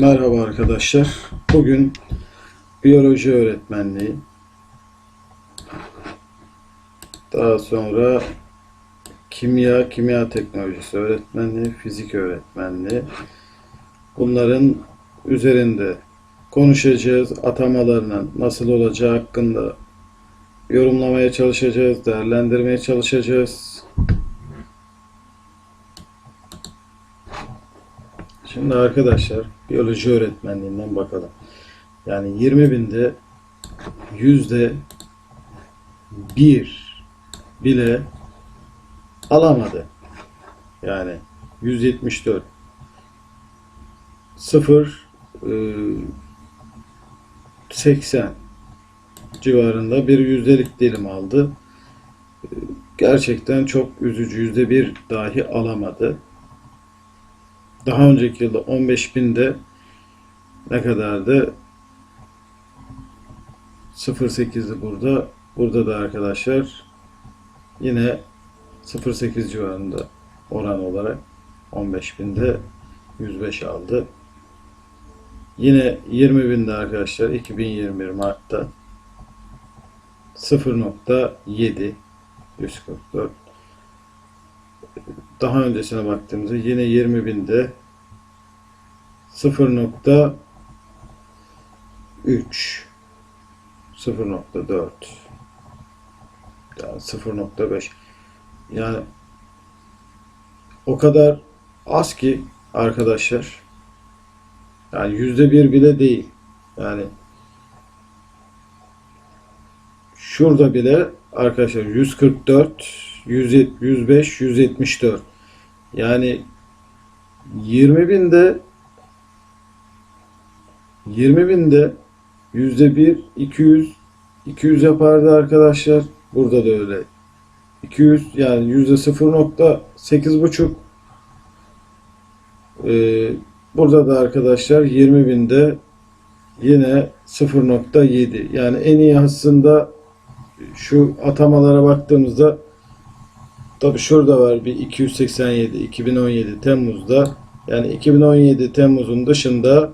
Merhaba arkadaşlar. Bugün biyoloji öğretmenliği. Daha sonra kimya, kimya teknolojisi öğretmenliği, fizik öğretmenliği. Bunların üzerinde konuşacağız. Atamalarının nasıl olacağı hakkında yorumlamaya çalışacağız, değerlendirmeye çalışacağız. Şimdi arkadaşlar biyoloji öğretmenliğinden bakalım. Yani 20 binde yüzde bir bile alamadı. Yani 174 0 e, 80 civarında bir yüzdelik dilim aldı. E, Gerçekten çok üzücü. Yüzde bir dahi alamadı. Daha önceki yılda 15 binde ne kadardı? 0.8'di burada. Burada da arkadaşlar yine 0.8 civarında oran olarak 15 binde 105 aldı. Yine 20 binde arkadaşlar 2021 Mart'ta 0.7 144 daha öncesine baktığımızda yine 20 binde 0.3 0.4 yani 0.5 yani o kadar az ki arkadaşlar. Yani yüzde bir bile değil. Yani şurada bile arkadaşlar 144 105 174 yani 20 binde 20 binde yüzde bir 200 200 yapardı arkadaşlar. Burada da öyle. 200 yani yüzde 0.8 buçuk. Ee, burada da arkadaşlar 20 binde yine 0.7 yani en iyi aslında şu atamalara baktığımızda Tabi şurada var bir 287 2017 Temmuz'da yani 2017 Temmuz'un dışında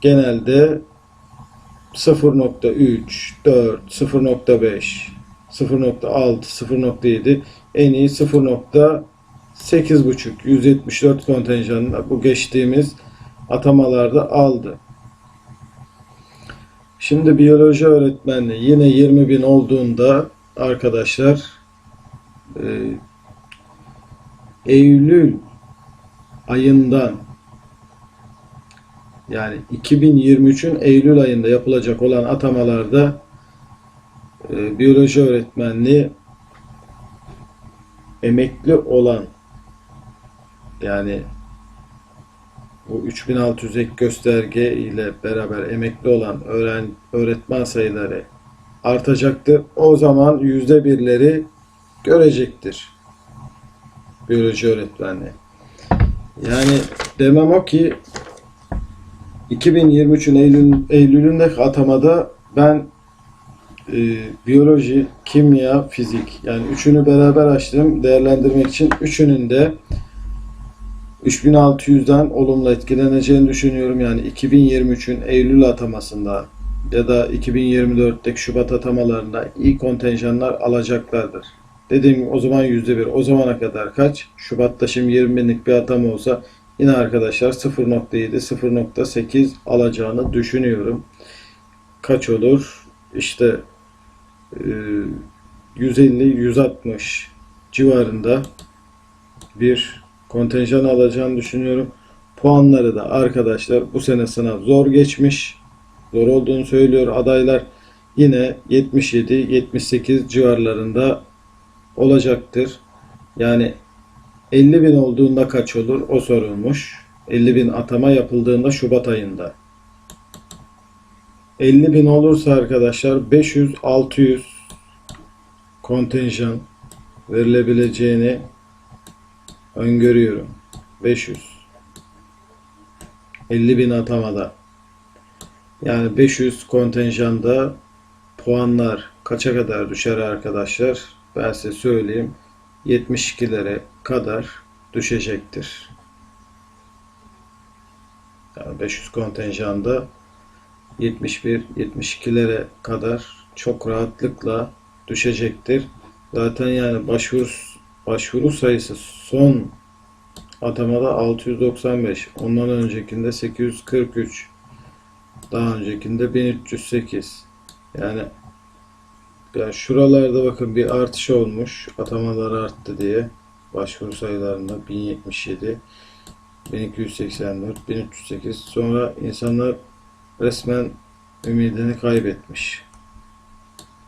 genelde 0.3 4 0.5 0.6 0.7 en iyi 0.8.5 174 kontenjanla bu geçtiğimiz atamalarda aldı. Şimdi biyoloji öğretmenliği yine 20 bin olduğunda arkadaşlar e, Eylül ayından yani 2023'ün Eylül ayında yapılacak olan atamalarda e, biyoloji öğretmenliği emekli olan yani bu 3600 ek gösterge ile beraber emekli olan öğren, öğretmen sayıları artacaktır. O zaman yüzde birleri görecektir biyoloji öğretmenliği. Yani demem o ki 2023'ün Eylül, Eylül'ündeki atamada ben e, biyoloji, kimya, fizik yani üçünü beraber açtım değerlendirmek için. Üçünün de 3600'den olumlu etkileneceğini düşünüyorum. Yani 2023'ün Eylül atamasında ya da 2024'teki Şubat atamalarında iyi kontenjanlar alacaklardır. Dediğim gibi o zaman %1. O zamana kadar kaç? Şubat'ta şimdi 20 binlik bir atama olsa yine arkadaşlar 0.7 0.8 alacağını düşünüyorum. Kaç olur? İşte e, 150-160 civarında bir kontenjan alacağını düşünüyorum. Puanları da arkadaşlar bu sene sınav zor geçmiş. Zor olduğunu söylüyor adaylar. Yine 77-78 civarlarında olacaktır. Yani 50 bin olduğunda kaç olur? O sorulmuş. 50 bin atama yapıldığında Şubat ayında. 50 bin olursa arkadaşlar 500-600 kontenjan verilebileceğini öngörüyorum. 500. 50 bin atamada. Yani 500 kontenjanda puanlar kaça kadar düşer arkadaşlar? Ben size söyleyeyim. 72'lere kadar düşecektir. Yani 500 kontenjanda 71-72'lere kadar çok rahatlıkla düşecektir. Zaten yani başvuru başvuru sayısı son atamada 695. Ondan öncekinde 843. Daha öncekinde 1308. Yani yani şuralarda bakın bir artış olmuş. Atamalar arttı diye. Başvuru sayılarında 1077, 1284, 1308. Sonra insanlar resmen ümidini kaybetmiş.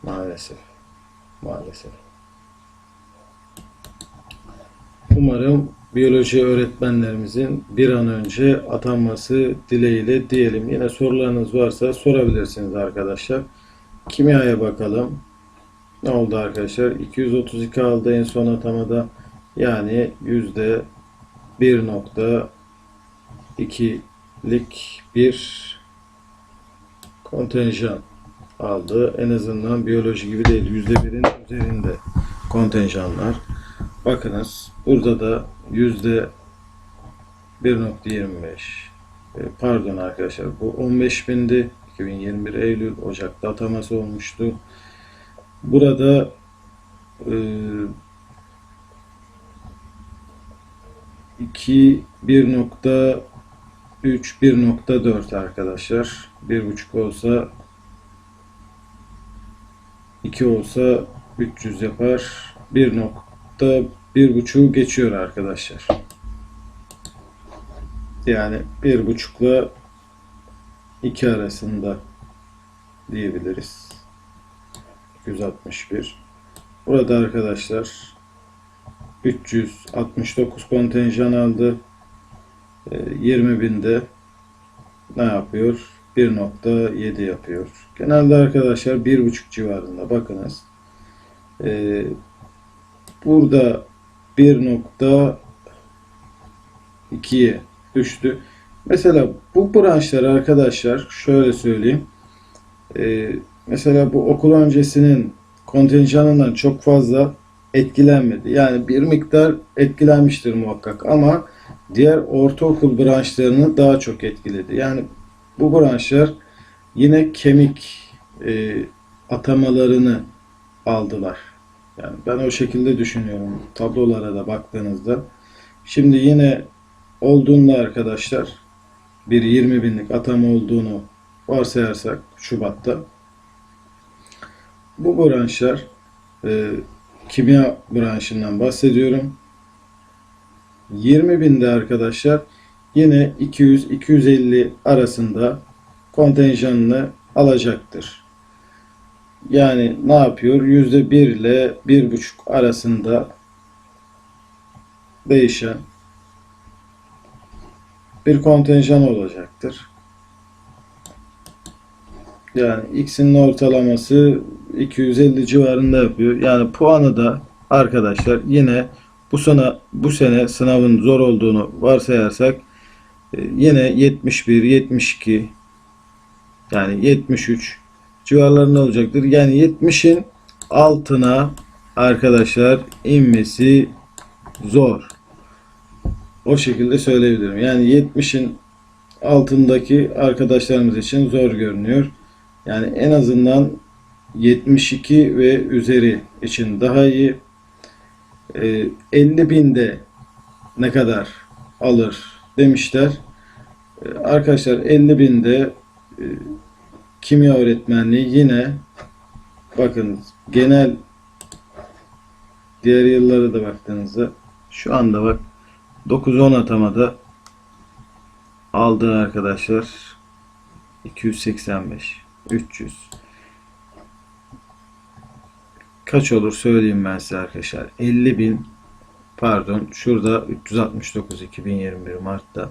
Maalesef. Maalesef. Umarım biyoloji öğretmenlerimizin bir an önce atanması dileğiyle diyelim. Yine sorularınız varsa sorabilirsiniz arkadaşlar. Kimyaya bakalım. Ne oldu arkadaşlar? 232 aldı en son atamada. Yani yüzde 1.2'lik bir kontenjan aldı. En azından biyoloji gibi değil. Yüzde birin üzerinde kontenjanlar. Bakınız burada da yüzde 1.25 E, pardon arkadaşlar bu 15 bindi. 2021 Eylül Ocak'ta ataması olmuştu. Burada e, 2 1.3 1.4 arkadaşlar. 1.5 olsa 2 olsa 300 yapar. 1 nokta bir buçuğu geçiyor arkadaşlar. Yani bir buçukla iki arasında diyebiliriz. 261. Burada arkadaşlar 369 kontenjan aldı. Ee, 20 binde ne yapıyor? 1.7 yapıyor. Genelde arkadaşlar 1.5 civarında bakınız. Burada 1.2'ye düştü. Mesela bu branşlar arkadaşlar şöyle söyleyeyim. Ee, mesela bu okul öncesinin kontenjanından çok fazla etkilenmedi. Yani bir miktar etkilenmiştir muhakkak ama diğer ortaokul branşlarını daha çok etkiledi. Yani bu branşlar yine kemik e, atamalarını aldılar. Yani ben o şekilde düşünüyorum tablolara da baktığınızda. Şimdi yine olduğunda arkadaşlar bir 20 binlik atama olduğunu varsayarsak Şubat'ta bu branşlar e, kimya branşından bahsediyorum. 20 binde arkadaşlar yine 200-250 arasında kontenjanını alacaktır. Yani ne yapıyor? Yüzde bir ile bir buçuk arasında değişen bir kontenjan olacaktır. Yani X'in ortalaması 250 civarında yapıyor. Yani puanı da arkadaşlar yine bu sene bu sene sınavın zor olduğunu varsayarsak e, yine 71, 72 yani 73 civarlarında olacaktır. Yani 70'in altına arkadaşlar inmesi zor. O şekilde söyleyebilirim. Yani 70'in altındaki arkadaşlarımız için zor görünüyor. Yani en azından 72 ve üzeri için daha iyi. Ee, 50 binde ne kadar alır demişler. Ee, arkadaşlar 50 binde e, kimya öğretmenliği yine bakın genel diğer yıllara da baktığınızda şu anda bak 9-10 atamada aldığı arkadaşlar 285 300 kaç olur söyleyeyim ben size arkadaşlar? 50 bin pardon şurada 369 2021 Mart'ta.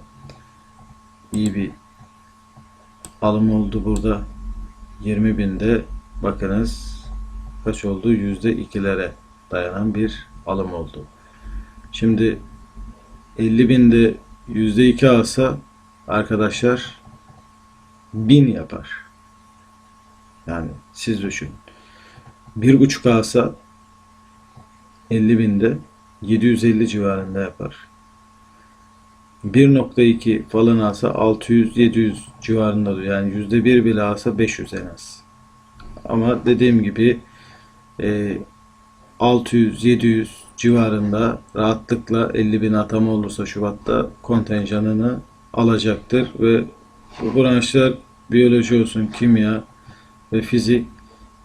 İyi bir alım oldu burada 20 binde bakınız kaç oldu? yüzde ikilere dayanan bir alım oldu. Şimdi 50 binde yüzde iki alsa arkadaşlar 1000 yapar. Yani siz düşünün. bir buçuk alsa 50 binde 750 civarında yapar 1.2 falan alsa 600-700 civarında. Yani %1 bile alsa 500 en az. Ama dediğim gibi e, 600-700 civarında rahatlıkla 50 bin atama olursa Şubat'ta kontenjanını alacaktır ve bu branşlar biyoloji olsun, kimya ve fizik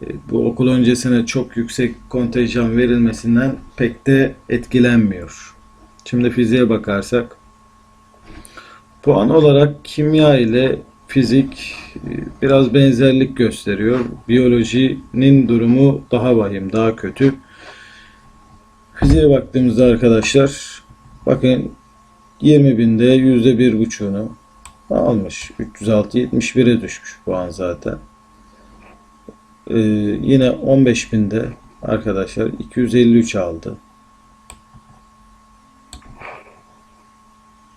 e, bu okul öncesine çok yüksek kontenjan verilmesinden pek de etkilenmiyor. Şimdi fiziğe bakarsak puan olarak kimya ile fizik e, biraz benzerlik gösteriyor. Biyolojinin durumu daha vahim, daha kötü. Fiziğe baktığımızda arkadaşlar bakın 20 binde yüzde bir buçuğunu almış. 306 71'e düşmüş puan zaten. Ee, yine 15 binde arkadaşlar 253 aldı.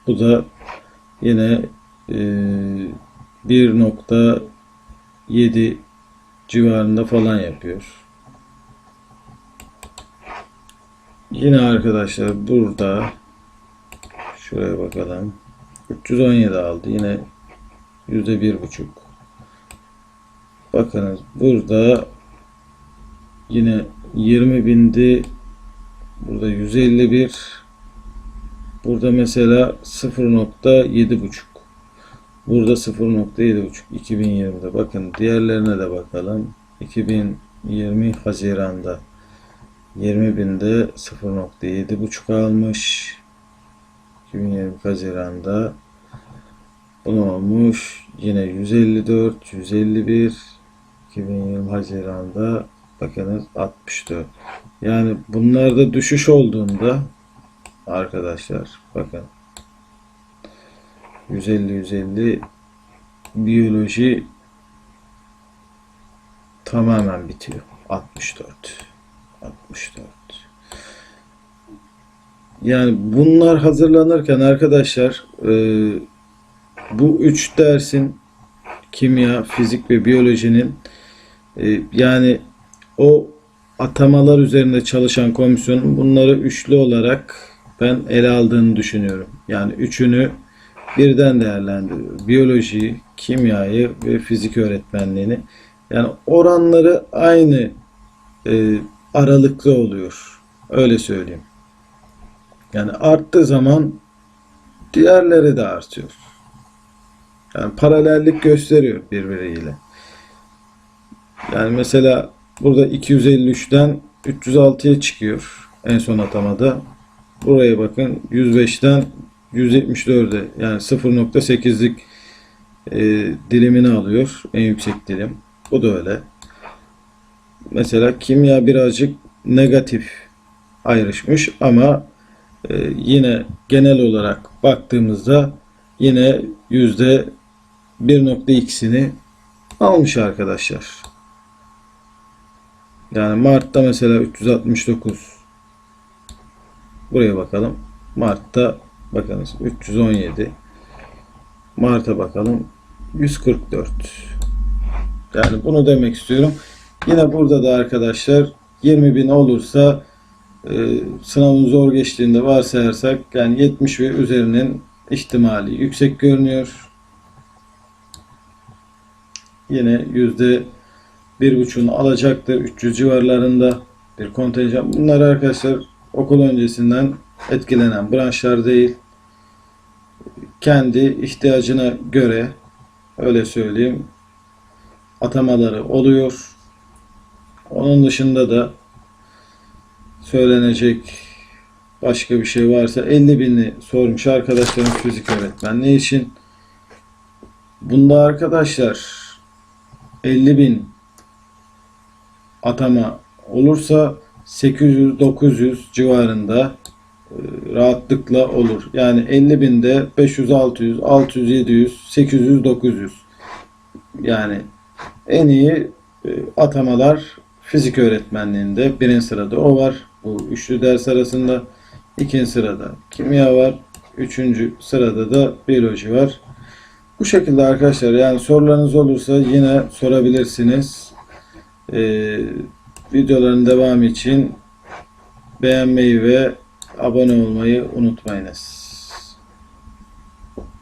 Bu da yine e, 1.7 civarında falan yapıyor. Yine arkadaşlar burada şuraya bakalım. 317 aldı. Yine yüzde bir buçuk. Bakınız burada yine 20 bindi. Burada 151. Burada mesela 0.7 buçuk. Burada 0.7 buçuk. 2020'de. Bakın diğerlerine de bakalım. 2020 Haziran'da 20 binde 0.7 buçuk almış. 2020 Haziran'da bunu olmuş. Yine 154, 151 2020 Haziran'da bakınız 64. Yani bunlarda düşüş olduğunda arkadaşlar bakın 150 150 biyoloji tamamen bitiyor. 64. 64. Yani bunlar hazırlanırken arkadaşlar e, bu üç dersin kimya, fizik ve biyolojinin e, yani o atamalar üzerinde çalışan komisyonun bunları üçlü olarak ben ele aldığını düşünüyorum. Yani üçünü birden değerlendiriyor. Biyolojiyi, kimyayı ve fizik öğretmenliğini. Yani oranları aynı e, aralıklı oluyor. Öyle söyleyeyim. Yani arttığı zaman diğerleri de artıyor. Yani paralellik gösteriyor birbiriyle. Yani mesela burada 253'ten 306'ya çıkıyor en son atamada. Buraya bakın 105'ten 174'e yani 0.8'lik e, dilimini alıyor. En yüksek dilim. Bu da öyle. Mesela kimya birazcık negatif ayrışmış ama e, yine genel olarak baktığımızda yine yüzde 1.2'sini almış arkadaşlar. Yani Mart'ta mesela 369 buraya bakalım. Mart'ta bakınız 317 Mart'a bakalım 144 yani bunu demek istiyorum. Yine burada da arkadaşlar 20 bin olursa e, sınavın zor geçtiğinde varsayarsak yani 70 ve üzerinin ihtimali yüksek görünüyor. Yine yüzde bir buçuğunu alacaktır. 300 civarlarında bir kontenjan. Bunlar arkadaşlar okul öncesinden etkilenen branşlar değil. Kendi ihtiyacına göre öyle söyleyeyim atamaları oluyor. Onun dışında da söylenecek başka bir şey varsa 50 bini sormuş arkadaşlarım fizik öğretmenliği için. Bunda arkadaşlar 50 bin atama olursa 800-900 civarında e, rahatlıkla olur. Yani 50 binde 500, 600, 600, 700, 800, 900 yani en iyi e, atamalar fizik öğretmenliğinde birinci sırada o var. Bu üçlü ders arasında ikinci sırada kimya var. Üçüncü sırada da biyoloji var. Bu şekilde arkadaşlar yani sorularınız olursa yine sorabilirsiniz. Ee, videoların devamı için beğenmeyi ve abone olmayı unutmayınız.